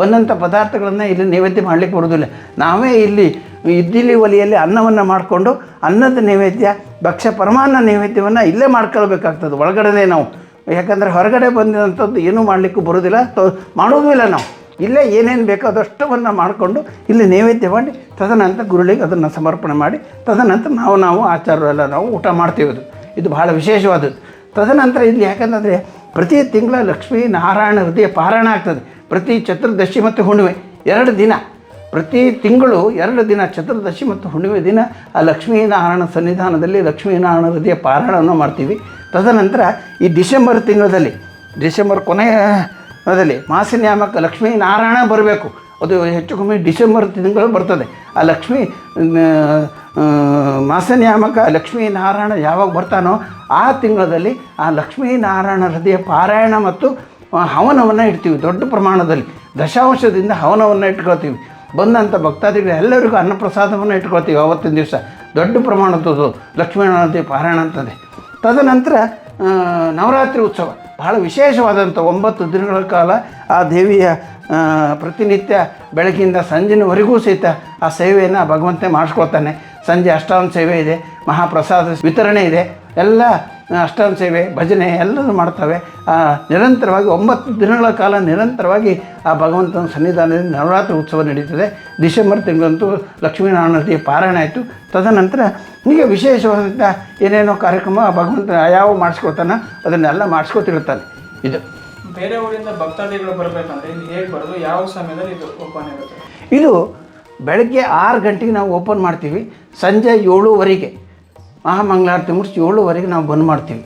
ಬಂದಂಥ ಪದಾರ್ಥಗಳನ್ನು ಇಲ್ಲಿ ನೈವೇದ್ಯ ಮಾಡಲಿಕ್ಕೆ ಬರೋದಿಲ್ಲ. ನಾವೇ ಇಲ್ಲಿ ಇದ್ದಿಲಿ ಒಲೆಯಲ್ಲಿ ಅನ್ನವನ್ನು ಮಾಡಿಕೊಂಡು ಅನ್ನದ ನೈವೇದ್ಯ, ಭಕ್ಷ್ಯ ಪರಮಾನ್ನ ನೈವೇದ್ಯವನ್ನು ಇಲ್ಲೇ ಮಾಡ್ಕೊಳ್ಬೇಕಾಗ್ತದೆ ಒಳಗಡೆ ನಾವು. ಯಾಕಂದರೆ ಹೊರಗಡೆ ಬಂದಿರೋಂಥದ್ದು ಏನೂ ಮಾಡಲಿಕ್ಕೂ ಬರೋದಿಲ್ಲ. ತೊ, ಮಾಡೋದೂ ಇಲ್ಲ ನಾವು. ಇಲ್ಲೇ ಏನೇನು ಬೇಕೋ ಅದಷ್ಟವನ್ನು ಮಾಡಿಕೊಂಡು ಇಲ್ಲಿ ನೈವೇದ್ಯ ಮಾಡಿ, ತದನಂತರ ಗುರುಳಿಗೆ ಅದನ್ನು ಸಮರ್ಪಣೆ ಮಾಡಿ, ತದನಂತರ ನಾವು ನಾವು ಆಚಾರರೆಲ್ಲ ನಾವು ಊಟ ಮಾಡ್ತೀವಿ ಅದು. ಇದು ಬಹಳ ವಿಶೇಷವಾದದ್ದು. ತದನಂತರ ಇಲ್ಲಿ ಯಾಕಂತಂದರೆ ಪ್ರತಿ ತಿಂಗಳ ಲಕ್ಷ್ಮೀ ನಾರಾಯಣ ಹೃದಯ ಪಾರಾಯಣ ಆಗ್ತದೆ. ಪ್ರತಿ ಚತುರ್ದಶಿ ಮತ್ತು ಹುಣ್ಣಿಮೆ ಎರಡು ದಿನ. ಪ್ರತಿ ತಿಂಗಳು ಎರಡು ದಿನ ಚತುರ್ದಶಿ ಮತ್ತು ಹುಣ್ಣಿಮೆ ದಿನ ಆ ಲಕ್ಷ್ಮೀನಾರಾಯಣ ಸನ್ನಿಧಾನದಲ್ಲಿ ಲಕ್ಷ್ಮೀನಾರಾಯಣ ಹೃದಯ ಪಾರಾಯಣವನ್ನು ಮಾಡ್ತೀವಿ. ತದನಂತರ ಈ ಡಿಸೆಂಬರ್ ತಿಂಗಳಲ್ಲಿ ಡಿಸೆಂಬರ್ ಕೊನೆಯದಲ್ಲಿ ಮಾಸನ್ಯಾಮಕ ಲಕ್ಷ್ಮೀನಾರಾಯಣ ಬರಬೇಕು. ಅದು ಹೆಚ್ಚು ಕಮ್ಮಿ ಡಿಸೆಂಬರ್ ತಿಂಗಳು ಬರ್ತದೆ. ಆ ಲಕ್ಷ್ಮೀ ಆ, ಮಾಸನ್ಯಾಮಕ ಲಕ್ಷ್ಮೀನಾರಾಯಣ ಯಾವಾಗ ಬರ್ತಾನೋ ಆ ತಿಂಗಳಲ್ಲಿ ಆ ಲಕ್ಷ್ಮೀನಾರಾಯಣ ಹೃದಯ ಪಾರಾಯಣ ಮತ್ತು ಹವನವನ್ನು ಇಡ್ತೀವಿ. ದೊಡ್ಡ ಪ್ರಮಾಣದಲ್ಲಿ ದಶಾಂಶದಿಂದ ಹವನವನ್ನು ಇಟ್ಕೊಳ್ತೀವಿ. ಬಂದಂಥ ಭಕ್ತಾದಿಗಳು ಎಲ್ಲರಿಗೂ ಅನ್ನಪ್ರಸಾದವನ್ನು ಇಟ್ಕೊಳ್ತೀವಿ ಅವತ್ತಿನ ದಿವಸ. ದೊಡ್ಡ ಪ್ರಮಾಣದ್ದು ಲಕ್ಷ್ಮೀನಾರಾಯಣ ಪಾರಾಯಣ ಅಂತದೆ. ತದನಂತರ ನವರಾತ್ರಿ ಉತ್ಸವ. ಬಹಳ ವಿಶೇಷವಾದಂಥ ಒಂಬತ್ತು ದಿನಗಳ ಕಾಲ ಆ ದೇವಿಯ ಪ್ರತಿನಿತ್ಯ ಬೆಳಗಿಂದ ಸಂಜೆನವರೆಗೂ ಸಹಿತ ಆ ಸೇವೆಯನ್ನು ಭಗವಂತ ಮಾಡಿಸ್ಕೊಳ್ತಾನೆ. ಸಂಜೆ ಅಷ್ಟಾಂಗ ಸೇವೆ ಇದೆ, ಮಹಾಪ್ರಸಾದ ವಿತರಣೆ ಇದೆ. ಎಲ್ಲ ಅಷ್ಟಾಂಗ ಸೇವೆ ಭಜನೆ ಎಲ್ಲರೂ ಮಾಡ್ತವೆ. ನಿರಂತರವಾಗಿ ಒಂಬತ್ತು ದಿನಗಳ ಕಾಲ ನಿರಂತರವಾಗಿ ಆ ಭಗವಂತನ ಸನ್ನಿಧಾನದಲ್ಲಿ ನವರಾತ್ರಿ ಉತ್ಸವ ನಡೀತದೆ. ಡಿಸೆಂಬರ್ ತಿಂಗಳಂತೂ ಲಕ್ಷ್ಮೀನಾರಾಯಣ ನದಿಯ ಪಾರಾಯಣ ಆಯಿತು. ತದನಂತರ ಹೀಗೆ ವಿಶೇಷವಾದಂಥ ಏನೇನೋ ಕಾರ್ಯಕ್ರಮ ಆ ಭಗವಂತ ಯಾವ ಮಾಡಿಸ್ಕೊತಾನ ಅದನ್ನೆಲ್ಲ ಮಾಡಿಸ್ಕೊತಿರ್ತಾನೆ. ಇದು. ಬೇರೆ ಊರಿಂದ ಭಕ್ತಾದಿಗಳು ಬರಬೇಕಂದ್ರೆ ಇಲ್ಲಿ ಹೇಗೆ ಬರೋದು? ಯಾವ ಸಮಯದಲ್ಲಿ ಇದು ಓಪನ್ ಇರುತ್ತೆ ಇದು ಬೆಳಗ್ಗೆ ಆರು ಗಂಟೆಗೆ ನಾವು ಓಪನ್ ಮಾಡ್ತೀವಿ. ಸಂಜೆ ಏಳುವರೆಗೆ. ಮಹಾಮಂಗಳಾರತಿ ಮುಗಿಸಿ ಏಳುವರೆಗೆ ನಾವು ಬಂದ್ ಮಾಡ್ತೀವಿ.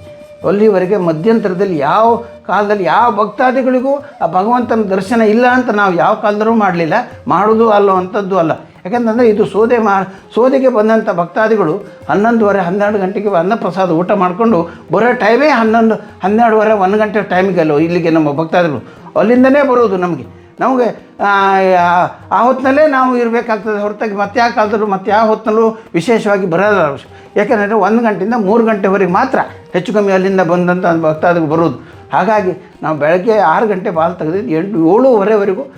ಅಲ್ಲಿವರೆಗೆ ಮಧ್ಯಂತರದಲ್ಲಿ ಯಾವ ಕಾಲದಲ್ಲಿ ಯಾವ ಭಕ್ತಾದಿಗಳಿಗೂ ಆ ಭಗವಂತನ ದರ್ಶನ ಇಲ್ಲ ಅಂತ ನಾವು ಯಾವ ಕಾಲದಲ್ಲೂ ಮಾಡಲಿಲ್ಲ. ಮಾಡೋದು ಅಲ್ಲೋ ಅಂಥದ್ದು ಅಲ್ಲ. ಯಾಕೆಂತಂದರೆ ಇದು ಸೋದೆ ಮಾ ಸೋದೆಗೆ ಬಂದಂಥ ಭಕ್ತಾದಿಗಳು ಹನ್ನೊಂದುವರೆ, ಹನ್ನೆರಡು ಗಂಟೆಗೆ ಅನ್ನಪ್ರಸಾದ ಊಟ ಮಾಡಿಕೊಂಡು ಬರೋ ಟೈಮೇ ಹನ್ನೊಂದು, ಹನ್ನೆರಡುವರೆ, ಒಂದು ಗಂಟೆ ಟೈಮಿಗೆ ಅಲ್ಲೋ ಇಲ್ಲಿಗೆ ನಮ್ಮ ಭಕ್ತಾದಿಗಳು. ಅಲ್ಲಿಂದನೇ ಬರೋದು ನಮಗೆ. ನಮಗೆ ಆ, ಹೊತ್ತಿನಲ್ಲೇ ನಾವು ಇರಬೇಕಾಗ್ತದೆ. ಹೊರತಾಗಿ ಮತ್ತೆ ಯಾವ ಕಾಲದಲ್ಲೂ ಮತ್ತೆ ಯಾವ ಹೊತ್ತಿನಲ್ಲೂ ವಿಶೇಷವಾಗಿ ಬರೋಲ್ಲ ಯಾಕೆಂದರೆ ಒಂದು ಗಂಟೆಯಿಂದ ಮೂರು ಗಂಟೆವರೆಗೆ ಮಾತ್ರ ಹೆಚ್ಚು ಕಮ್ಮಿ ಅಲ್ಲಿಂದ ಬಂದಂಥ ಭಕ್ತಾದಿಗೆ ಬರೋದು ಹಾಗಾಗಿ ನಾವು ಬೆಳಗ್ಗೆ ಆರು ಗಂಟೆ ಬಾಲ್ ತೆಗೆದಿದ್ದು ಎಂಟು ಏಳುವರೆವರೆಗೂ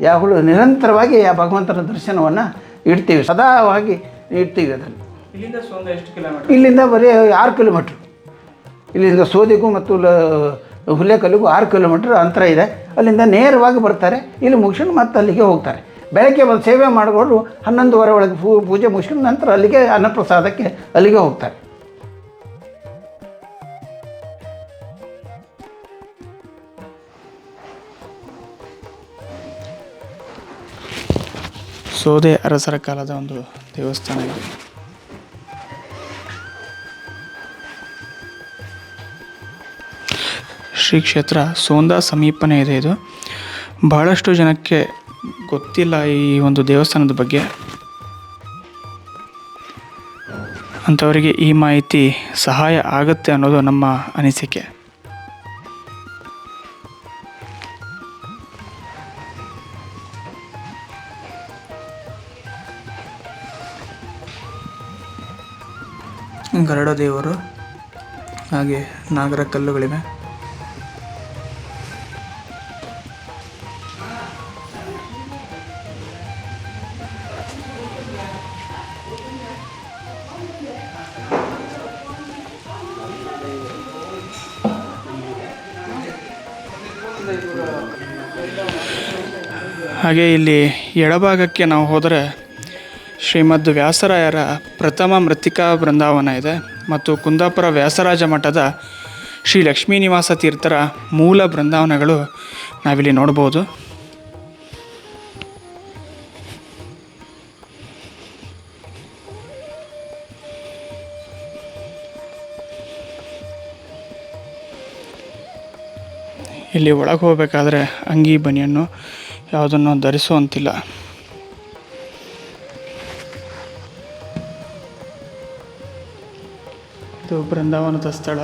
ಯಾವಾಗಲೂ ನಿರಂತರವಾಗಿ ಆ ಭಗವಂತನ ದರ್ಶನವನ್ನು ಇಡ್ತೀವಿ. ಸದಾವಾಗಿ ಇಡ್ತೀವಿ ಅದನ್ನು. ಇಲ್ಲಿಂದ ಸೋಂದ ಎಷ್ಟು ಕಿಲೋಮೀಟರ್? ಇಲ್ಲಿಂದ ಬರೀ ಆರು ಕಿಲೋಮೀಟ್ರ್. ಇಲ್ಲಿಂದ ಸೋದಿಗೂ ಮತ್ತು ಲ ಹುಲ್ಲೇಕಲ್ಲಿಗೂ ಆರು ಕಿಲೋಮೀಟ್ರ್ ಅಂತರ ಇದೆ. ಅಲ್ಲಿಂದ ನೇರವಾಗಿ ಬರ್ತಾರೆ. ಇಲ್ಲಿ ಮುಗಿಸ್ಕೊಂಡು ಮತ್ತೆ ಅಲ್ಲಿಗೆ ಹೋಗ್ತಾರೆ. ಬೆಳಗ್ಗೆ ಒಂದು ಸೇವೆ ಮಾಡಿಕೊಂಡು ಹನ್ನೊಂದುವರೆ ಒಳಗೆ ಪೂ, ಪೂಜೆ ಮುಗಿಸ್ಕೊಂಡು ನಂತರ ಅಲ್ಲಿಗೆ ಅನ್ನಪ್ರಸಾದಕ್ಕೆ ಅಲ್ಲಿಗೆ ಹೋಗ್ತಾರೆ. ಸೋದೆ ಅರಸರ ಕಾಲದ ಒಂದು ದೇವಸ್ಥಾನ ಇದೆ. ಶ್ರೀ ಕ್ಷೇತ್ರ ಸೋಂದಾ ಸಮೀಪನೇ ಇದೆ ಇದು. ಬಹಳಷ್ಟು ಜನಕ್ಕೆ ಗೊತ್ತಿಲ್ಲ ಈ ಒಂದು ದೇವಸ್ಥಾನದ ಬಗ್ಗೆ. ಅಂಥವರಿಗೆ ಈ ಮಾಹಿತಿ ಸಹಾಯ ಆಗುತ್ತೆ ಅನ್ನೋದು ನಮ್ಮ ಅನಿಸಿಕೆ. ಗರುಡ ದೇವರು ಹಾಗೆ ನಾಗರ ಕಲ್ಲುಗಳಿವೆ. ಹಾಗೆ ಇಲ್ಲಿ ಎಡಭಾಗಕ್ಕೆ ನಾವು ಹೋದರೆ ಶ್ರೀಮದ್ ವ್ಯಾಸರಾಯರ ಪ್ರಥಮ ಮೃತ್ತಿಕಾ ಬೃಂದಾವನ ಇದೆ ಮತ್ತು ಕುಂದಾಪುರ ವ್ಯಾಸರಾಜ ಮಠದ ಶ್ರೀ ಲಕ್ಷ್ಮೀ ನಿವಾಸ ತೀರ್ಥರ ಮೂಲ ಬೃಂದಾವನಗಳು ನಾವಿಲ್ಲಿ ನೋಡ್ಬೋದು. ಇಲ್ಲಿ ಒಳಗೆ ಹೋಗಬೇಕಾದ್ರೆ ಅಂಗಿ, ಬನಿಯನ್ನು ಯಾವುದನ್ನು ಧರಿಸುವಂತಿಲ್ಲ. ಇದು ಬೃಂದಾವನದ ಸ್ಥಳ.